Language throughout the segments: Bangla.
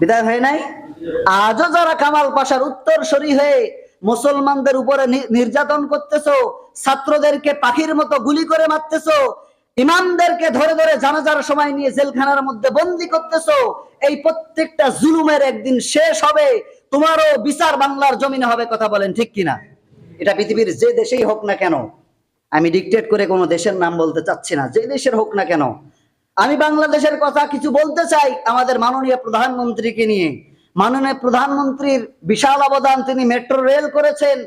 বিদায় হয় নাই? আজও যারা কামাল পাশার উত্তর সরি হয়ে মুসলমানদের উপরে নির্যাতন করতেছো, ছাত্রদেরকে পাখির মতো গুলি করে মারতেছো, ইমামদেরকে ধরে ধরে জানাজার সময় নিয়ে জেলখানার মধ্যে বন্দি করতেছো, এই প্রত্যেকটা জুলুমের একদিন শেষ হবে। তোমারও বিচার বাংলার জমিনে হবে কথা বলেন ঠিক কিনা? এটা পৃথিবীর যে দেশেই হোক না কেন, আমি ডিকটেট করে কোনো দেশের নাম বলতে চাচ্ছি না, যে দেশের হোক না কেন আমি বাংলাদেশের কথা কিছু বলতে চাই আমাদের মাননীয় প্রধানমন্ত্রীকে নিয়ে। মাননীয় প্রধানমন্ত্রীর বিশাল অবদান তিনি মেট্রো রেল করেছেন।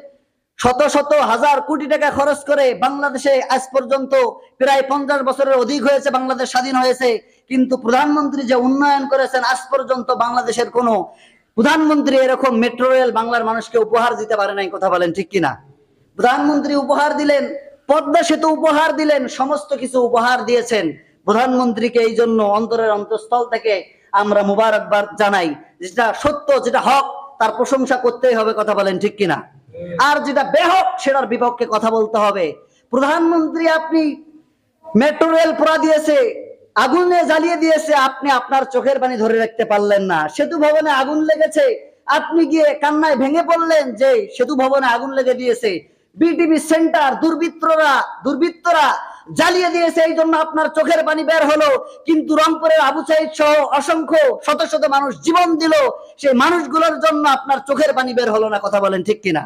শত শত হাজার কোটি টাকা খরচ করে বাংলাদেশে আজ পর্যন্ত প্রায় পঞ্চাশ বছরের অধিক হয়েছে, বাংলাদেশ স্বাধীন হয়েছে। কিন্তু প্রধানমন্ত্রী যে উন্নয়ন করেছেন, আজ পর্যন্ত বাংলাদেশের কোনো প্রধানমন্ত্রী এরকম মেট্রো রেল বাংলার মানুষকে উপহার দিতে পারে নাই, কথা বলেন ঠিক কিনা? প্রধানমন্ত্রী উপহার দিলেন, পদ্মা সেতু উপহার দিলেন, সমস্ত কিছু উপহার দিয়েছেন। প্রধানমন্ত্রীকে এই জন্য অন্তরের অন্তঃস্থল থেকে আমরা মুবারকবাদ জানাই। যেটা সত্য, যেটা হক, তার প্রশংসা করতেই হবে কথা বলেন ঠিক কিনা? আর যেটা বেহক, সেটার বিপক্ষে কথা বলতে হবে। প্রধানমন্ত্রী আপনি মেট্রো রেল পোড়া দিয়েছে, আগুনে জ্বালিয়ে দিয়েছে, আপনি আপনার চোখের পানি ধরে রাখতে পারলেন না। সেতু ভবনে আগুন লেগেছে, আপনি গিয়ে কান্নায় ভেঙে পড়লেন যে সেতু ভবনে আগুন লেগে দিয়েছে। বিটিভি সেন্টার, দুর্বৃত্তরা দুর্বৃত্তরা জ্বালিয়ে দিয়েছে এই জন্য আপনার চোখের পানি বের হলো। কিন্তু রংপুরের আবু সাইদ সহ অসংখ্য শত শত মানুষ জীবন দিল। সেই মানুষগুলোর জন্য আপনার চোখের পানি বের হলো না, কথা বলেন ঠিক কিনা?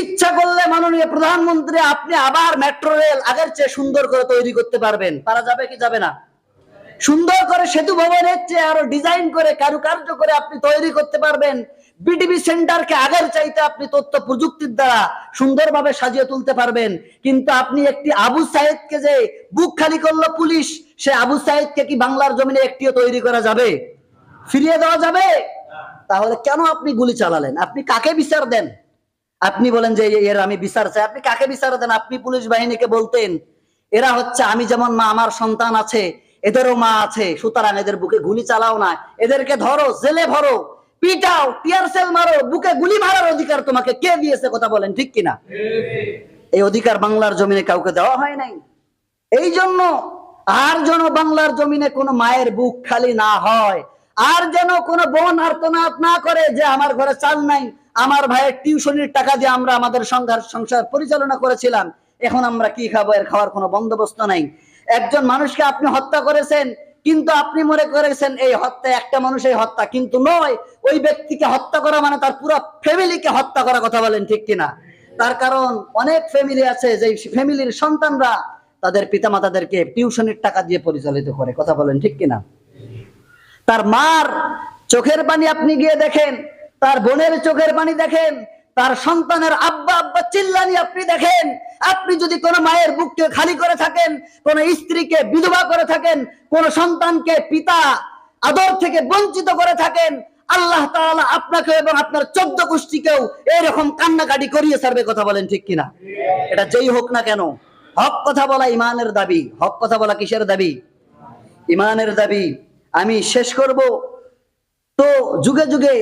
ইচ্ছা করলে মাননীয় প্রধানমন্ত্রী আপনি আবার মেট্রো রেল আগের চেয়ে সুন্দর করে তৈরি করতে পারবেন। পারা যাবে কি যাবে না? সুন্দর করে সেতু ভবনের চেয়ে আরও ডিজাইন করে, কারুকার্য করে আপনি তৈরি করতে পারবেন। বিটিভি সেন্টারকে আগের চাইতে আপনি তথ্য প্রযুক্তির দ্বারা সুন্দরভাবে সাজিয়ে তুলতে পারবেন। কিন্তু আপনি একটি আবু সাইদকে যে বুক খালি করল পুলিশ, সে আবু সাইদকে কি বাংলার জমিনে একটিও তৈরি করা যাবে? ফিরিয়ে দেওয়া যাবে? তাহলে কেন আপনি গুলি চালালেন? আপনি কাকে বিচার দেন? আপনি বলেন যে এর আমি বিচার চাই। আপনি কাকে বিচার দেন? আপনি পুলিশ বাহিনীকে বলতেন, এরা হচ্ছে, আমি যেমন মা, আমার সন্তান আছে এদেরও মা আছে, সুতরাং এদের বুকে গুলি চালাও না। এদেরকে ধরো, জেলে ভরো, পিটাও, টিয়ার সেল মারো, বুকে গুলি মারার অধিকার তোমাকে কে দিয়েছে কথা বলেন, ঠিক কিনা? এই অধিকার বাংলার জমিনে কাউকে দেওয়া হয় নাই। এই জন্য আর যেন বাংলার জমিনে কোনো মায়ের বুক খালি না হয়, আর যেন কোনো বোন আর্তনাদ না করে যে আমার ঘরে চাল নাই, আমার ভাইয়ের টিউশনির টাকা দিয়ে আমরা আমাদের সংসার সংসার পরিচালনা করেছিলাম, এখন আমরা কি খাব? এর খাওয়ার কোনো বন্দোবস্ত নাই। একজন মানুষকে আপনি হত্যা করেছেন, কিন্তু আপনি মনে করেছেন এই হত্যা, একটা মানুষের হত্যা, কিন্তু নয়, ওই ব্যক্তিকে হত্যা করা মানে তার পুরো ফ্যামিলিকে হত্যা করা কথা বলেন ঠিক কিনা। তার কারণ অনেক ফ্যামিলি আছে যে ফ্যামিলির সন্তানরা তাদের পিতামাতাদেরকে টিউশনের টাকা দিয়ে পরিচালিত করে, কথা বলেন ঠিক কিনা। তার মার চোখের পানি আপনি গিয়ে দেখেন, তার বোনের চোখের পানি দেখেন, তার সন্তানের আব্বা আব্বা চিল্লানি আপনি দেখেন, আপনি যদি কোনো মায়ের বুককে খালি করে থাকেন, কোন স্ত্রীকে বিধবা করে থাকেন, কোন সন্তানকে পিতা আদর থেকে বঞ্চিত করে থাকেন, আল্লাহ তাআলা আপনাকে এবং আপনার চোদ্দ গোষ্ঠীকেও এরকম কান্নাকাটি করিয়ে ছাড়বে কথা বলেন ঠিক কিনা? এটা যেই হোক না কেন, হক কথা বলা ইমানের দাবি। হক কথা বলা কিসের দাবি? ইমানের দাবি। আমি শেষ করব। তো যুগে যুগে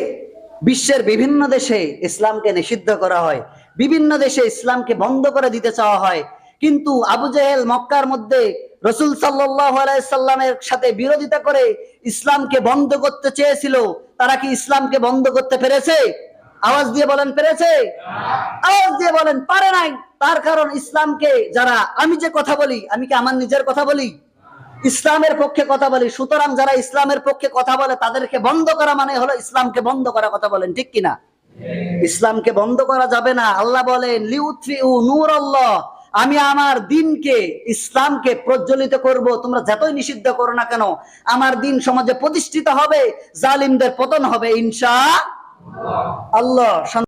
বিশ্বের বিভিন্ন দেশে ইসলামকে নিষিদ্ধ করা হয়। বিভিন্ন দেশে ইসলামকে বন্ধ করে দিতে চাওয়া হয়। কিন্তু আবু জেহেল মক্কার মধ্যে রসুল সাল্লামের সাথে বিরোধিতা করে ইসলামকে বন্ধ করতে চেয়েছিল। তারা কি ইসলামকে বন্ধ করতে পেরেছে? আওয়াজ দিয়ে বলেন, পেরেছে? আওয়াজ দিয়ে বলেন, পারে নাই। তার কারণ ইসলামকে যারা, আমি যে কথা বলি, আমি কি আমার নিজের কথা বলি? ইসলামের পক্ষে কথা বলি। সুতরাং যারা ইসলামের পক্ষে কথা বলে, তাদেরকে বন্ধ করা মানে হলো ইসলামকে বন্ধ করা কথা বলেন, ঠিক কিনা? ইসলামকে বন্ধ করা যাবে না। আল্লাহ বলেন লিউথিউ নূর আল্লাহ আমি আমার দিনকে, ইসলামকে প্রজ্বলিত করব। তোমরা যতই নিষিদ্ধ করো না কেন, আমার দিন সমাজে প্রতিষ্ঠিত হবে, জালিমদের পতন হবে, ইনশা আল্লাহ।